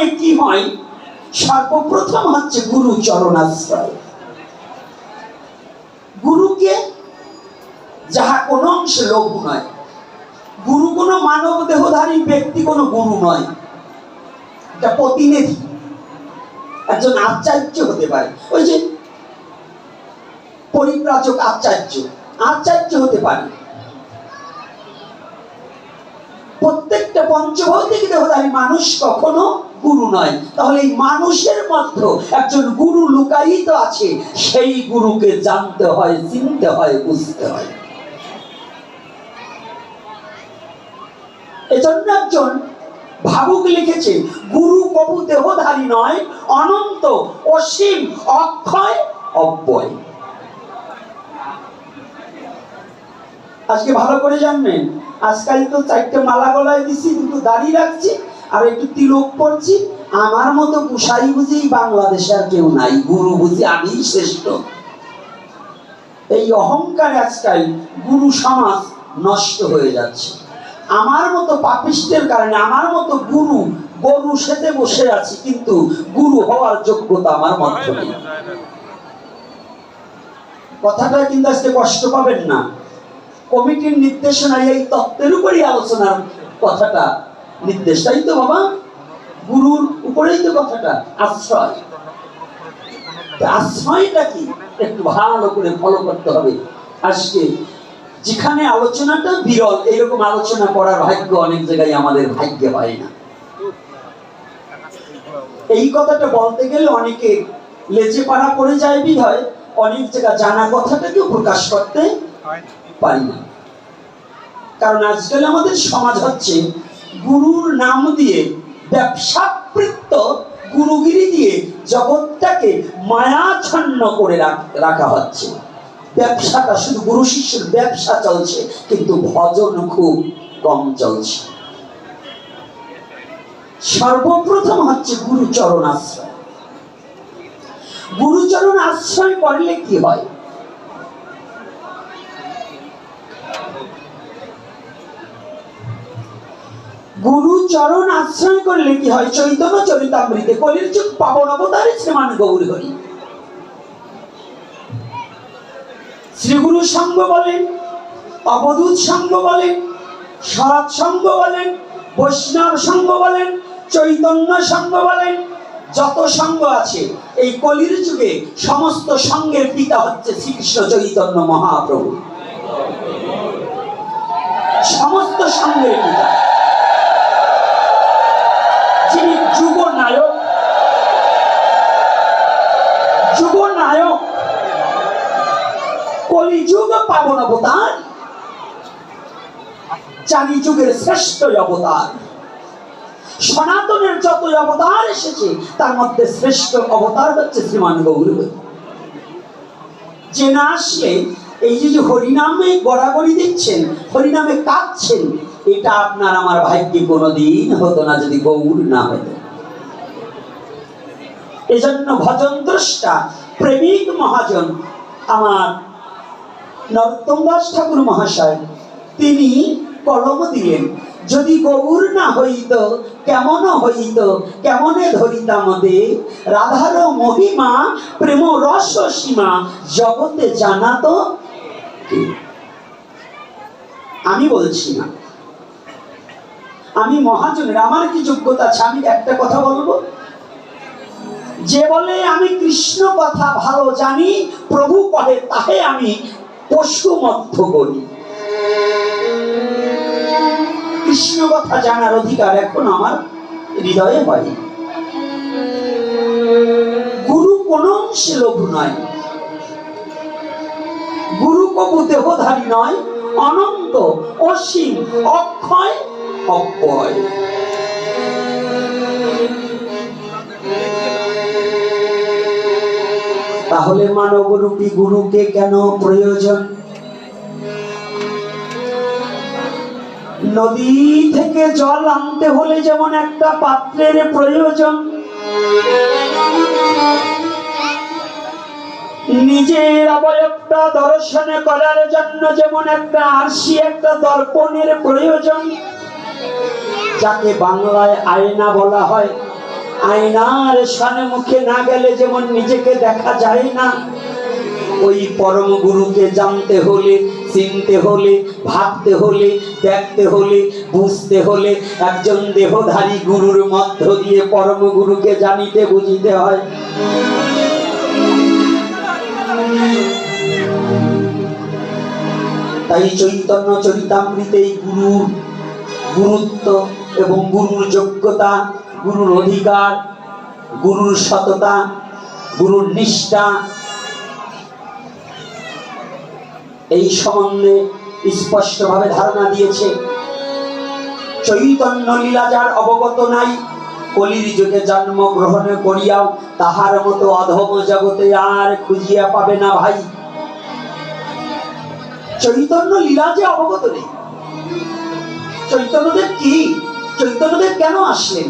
সময়ে কি হয়? সর্বপ্রথম হচ্ছে গুরু চরণাশ্রয়। গুরুকে যাহা কোনো অংশে লঘু নয়, গুরু কোনো মানব দেহধারী ব্যক্তি কোনো গুরু নয়, এটা প্রতিনিধি, একজন আচার্য হতে পারে। ওই যে পরিব্রাজক আচার্য আচার্য হতে পারে। প্রত্যেকটা পঞ্চভৌতিক দেহধারী মানুষ কখনো গুরু নয়। তাহলে এই মানুষের মধ্যে একজন গুরু লুকায়িত আছে, সেই গুরুকে জানতে হয়, চিনতে হয়, বুঝতে হয়। এজন্য একজন ভাবুক লিখেছে, গুরু কবু দেহধারী নয়, অনন্ত, অসীম, অক্ষয়, অব্যয়। আজকে ভালো করে জানবেন, আজকাল তো চারটে মালা গলায় দিছি, দুটো দাড়ি রাখছি। আর একটু তিলক পড়ছি। আমার মতো গুসাই বুঝি বাংলাদেশে আর কেউ নাই, গুরু বুঝি আমি শ্রেষ্ঠ। এই অহংকার আজকাল গুরু সমাজ নষ্ট হয়ে যাচ্ছে। আমার মতো পাপিষ্টের কারণে আমার মতো গুরু, গরু সেতে বসে আছি, কিন্তু গুরু হওয়ার যোগ্যতা আমার মধ্যে নেই। কথাটা কিন্তু আজকে কষ্ট পাবেন না। কমিটির নির্দেশনায় এই তত্ত্বের উপরই আলোচনার কথাটা নির্দেশ তাই তো বাবা গুরুর উপরেই তো কথাটা, আশ্রয়। আশ্রয়টা কি? একটু ভালো করে ফলো করতে হবে। আজকে যেখানে আলোচনাটা বিরল এরকম আলোচনা করার ভাগ্য অনেক জায়গায় আমাদের ভাগ্যে হয় না। এই কথাটা বলতে গেলে অনেকে লেজে পাড়া পড়ে যায় বিধায়, অনেক জায়গা জানা কথাটাকেও প্রকাশ করতে পারি না। কারণ আজকাল আমাদের সমাজ হচ্ছে গুরুর নাম দিয়ে ব্যবসাবৃত্ত গুরুগিরি দিয়ে জগৎটাকে মায়াচ্ছন্ন করে রাখা হচ্ছে। ব্যবসাটা শুধু গুরু শিষ্যের ব্যবসা চলছে, কিন্তু ভজন খুব কম চলছে। সর্বপ্রথম হচ্ছে গুরুচরণ আশ্রয়। গুরুচরণ আশ্রয় করলে কি হয়? গুরু চরণ আশ্রয় করলে কি হয়? চৈতন্য চরিতামৃতে কলির যুগ পাবন অবতারে শ্রীমান গৌর হরি শ্রীগুরু সঙ্গ বলেন, অবধূত সঙ্গ বলেন সৎ সঙ্গ বলেন, বৈষ্ণব সঙ্গ বলেন, চৈতন্য সঙ্গ বলেন, যত সঙ্গ আছে, এই কলির যুগে সমস্ত সঙ্গের পিতা হচ্ছে শ্রীকৃষ্ণ চৈতন্য মহাপ্রভু। সমস্ত সঙ্গের পিতা। নায়ক। যুগ নায়ক। কলিযুগ পাবন অবতার। চারি যুগের শ্রেষ্ঠ অবতার। সনাতনের যত অবতার এসেছে, তার মধ্যে শ্রেষ্ঠ অবতার হচ্ছে শ্রীমান গৌরব। যে না আসলে এই যে যে হরিনামে গড়াগড়ি দিচ্ছেন, হরিনামে কাঁদছেন, এটা আপনার আমার ভাগ্যে কোনোদিন হতো না যদি গৌর না হতো। এজন্য ভজন দ্রষ্টা, প্রেমিক মহাজন। আমার নরোত্তম দাস ঠাকুর মহাশয়, তিনি কলম দিলেন, যদি গৌর না হইত, কেমন হইত? কেমনে ধরিতাম দে? রাধার মহিমা, প্রেম রস সীমা, জগতে জানাতো? আমি বলছি না। আমি মহাজনের, আমার কি যোগ্যতা আছে? আমি একটা কথা বলব? যে বলে আমি কৃষ্ণ কথা ভালো জানি, প্রভু কহে তাহে আমি পশু মধ্য করি কৃষ্ণ কথা জানার অধিকার এখন আমার হৃদয়ে হয়। গুরু কোন অংশে লঘু নয়। গুরু কবু দেহধারী নয়, অনন্ত, অসীম, অক্ষয়, অব্যয়। তাহলে মানবরূপী গুরুকে কেন প্রয়োজন? নদী থেকে জল আনতে হলে যেমন একটা পাত্রের প্রয়োজন, নিজের অবয়বটা দর্শনে করার জন্য যেমন একটা আরশি, একটা দর্পণের প্রয়োজন, যাকে বাংলায় আয়না বলা হয়। আয়নার সামনে মুখে না গেলে যেমন নিজেকে দেখা যায় না, ওই পরম গুরুকে জানতে হলে, চিনতে হলে, ভাবতে হলে, দেখতে হলে, বুঝতে হলে একজন দেহধারী গুরুর মধ্য দিয়ে পরম গুরুকে জানিতে বুঝিতে হয়। তাই চৈতন্য চরিতামৃতে গুরুর গুরুত্ব এবং গুরুর যোগ্যতা গুরুর অধিকার, গুরুর সততা, গুরুর নিষ্ঠা, এই সম্বন্ধে স্পষ্টভাবে ধারণা দিয়েছে। চৈতন্য লীলা যার অবগত নাই, কলির যুগে জন্মগ্রহণ করিয়াও তাহার মতো অধম জগতে আর খুঁজিয়া পাবে না ভাই। চৈতন্য লীলা যে অবগত নেই, চৈতন্যদেব কি? চৈতন্যদেব কেন আসলেন?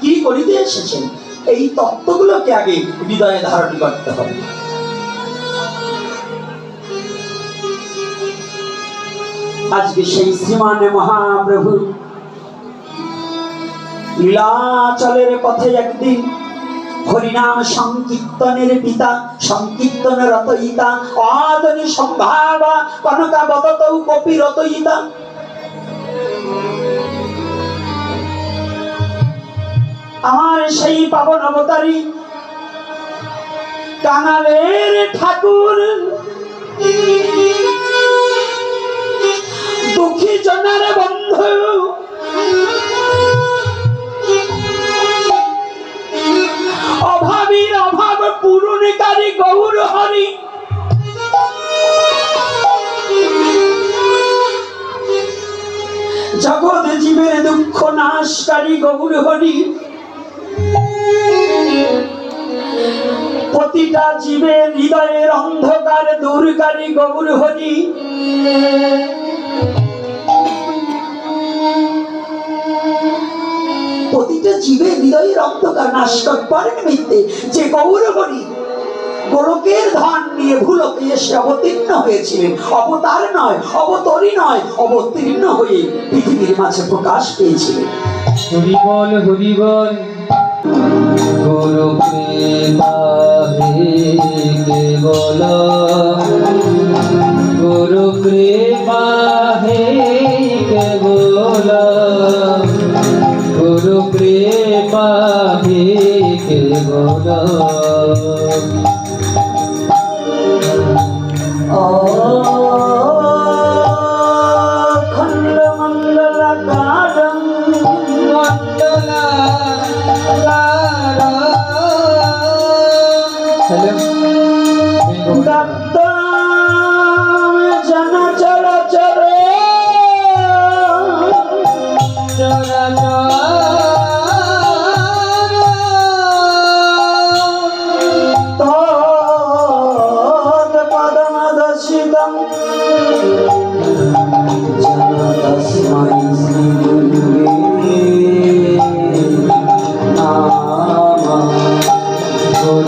কি করিতে এসেছেন? এই তত্ত্বগুলোকে আগে হৃদয়ে ধারণ করতে হবে। আজকে সেই শ্রীমান মহাপ্রভু লীলাচলের পথে একদিন হরিনাম সংকীর্তনের পিতা সংকীর্তন রতয়িতা আদনি সম্ভাবা কনকা বদত কপি রতয়িতা আমার সেই পাবন অবতারী কাঙালের ঠাকুর। দুঃখী জনার বন্ধু। অভাবীর অভাব পূরণকারী গৌর হরি। জগৎ জীবের দুঃখ নাশকারী গৌর হরি। প্রতিটা জীবের হৃদয়ের অন্ধকার দূরকারী গৌর হরি ধন নিয়ে অবতীর্ণ হয়েছিলেন। অবতার নয়, অবতরী নয়, অবতীর্ণ হয়ে পৃথিবীর প্রকাশ পেয়েছিলেন। হরি বল হরি বল গুরু কৃপা হে কেবল গুরু কৃপা হে কেবল গুরু কৃপা কেবল ও মোর